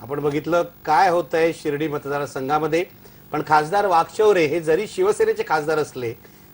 आपण बघितलं काय होतंय शिर्डी मतदारसंघामध्ये. पण खासदार वाघचौरे हे जरी शिवसेनेचे खासदार असले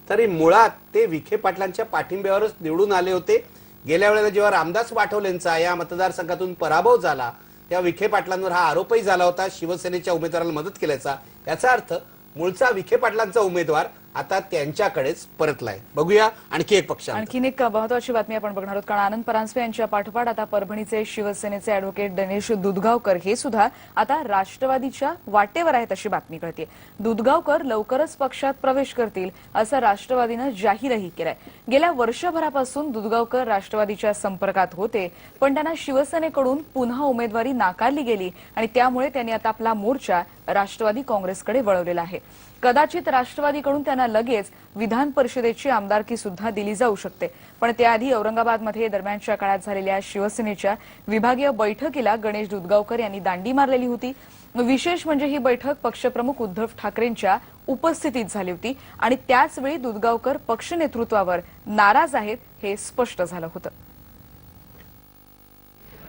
तरी मुळात ते विखे पाटलांच्या पाठिंब्यावरच निवडून आले होते. गेल्या वेळेला जेव्हा रामदास पाठवलेंचा या मतदारसंघातून पराभव झाला तेव्हा विखे पाटलांवर हा आरोपही झाला होता शिवसेनेच्या उमेदवाराला मदत केल्याचा. याचा अर्थ मूळचा विखे पाटलांचा उमेदवार आता त्यांच्याकडेच परतलाय. बघूया आणखी एक पक्ष आणखीन एक महत्वाची बातमी आपण बघणार आहोत. कारण आनंद परांजपे यांच्या पाठोपाठ आता परभणीचे शिवसेनेचे अॅडव्होकेट गणेश दुधगावकर हे सुद्धा आता राष्ट्रवादीच्या वाटेवर आहेत अशी बातमी कळते दुधगावकर लवकरच पक्षात प्रवेश करतील असं राष्ट्रवादीनं जाहीरही केलंय. गेल्या वर्षभरापासून दुधगावकर राष्ट्रवादीच्या संपर्कात होते पण त्यांना शिवसेनेकडून पुन्हा उमेदवारी नाकारली गेली आणि त्यामुळे त्यांनी आता आपला मोर्चा राष्ट्रवादी काँग्रेसकडे वळवलेला आहे. कदाचित राष्ट्रवादीकडून त्यांना लगेच विधान परिषदेची आमदारकी सुद्धा दिली जाऊ शकते. पण त्याआधी औरंगाबादमध्ये दरम्यानच्या काळात झालेल्या शिवसेनेच्या विभागीय बैठकीला गणेश दुधगावकर यांनी दांडी मारलेली होती. विशेष म्हणजे ही बैठक पक्षप्रमुख उद्धव ठाकरेंच्या उपस्थितीत झाली होती आणि त्याचवेळी दुधगावकर पक्ष नेतृत्वावर नाराज आहेत हे स्पष्ट झालं होतं.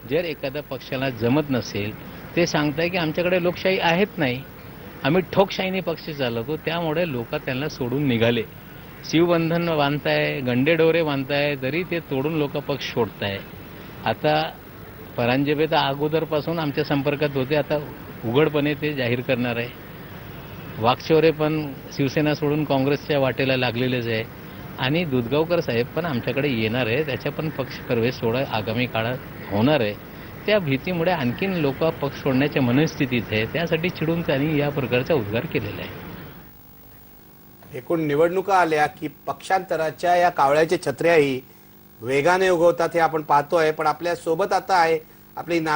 जर एखाद्या पक्षाला जमत नसेल ते सांगताय की आमच्याकडे लोकशाही आहेत नाही. आम्ही ठोकशाहीने पक्ष चालवतो. त्यामुळे लोक त्यांना सोडून निघाले. शिवबंधन बांधताय गंडेडोरे बांधताय तरी ते तोडून लोक पक्ष सोडताय आता परांजपे तर अगोदरपासून आमच्या संपर्कात होते. आता उघडपणे ते जाहीर करणार आहे. वाकचौरे पण शिवसेना सोडून काँग्रेसच्या वाटेला लागलेलेच आहे. आणि दुधगावकर साहेब पण आमच्याकडे येणार आहे. त्याच्या पण पक्ष प्रवेश सोडा आगामी काळात होणार आहे. त्या भीतीमुळे आणखीन लोक पक्ष सोडण्याच्या मनस्थितीत आहे. त्यासाठी चिडून त्यांनी या प्रकारचा उद्गार केलेला आहे. एकूण निवडणुका आल्या की पक्षांतराच्या या कावळ्याच्या छत्र्याही वेगाने उगवतात हे आपण पाहतोय. पण आपल्यासोबत आता आहे आपली ना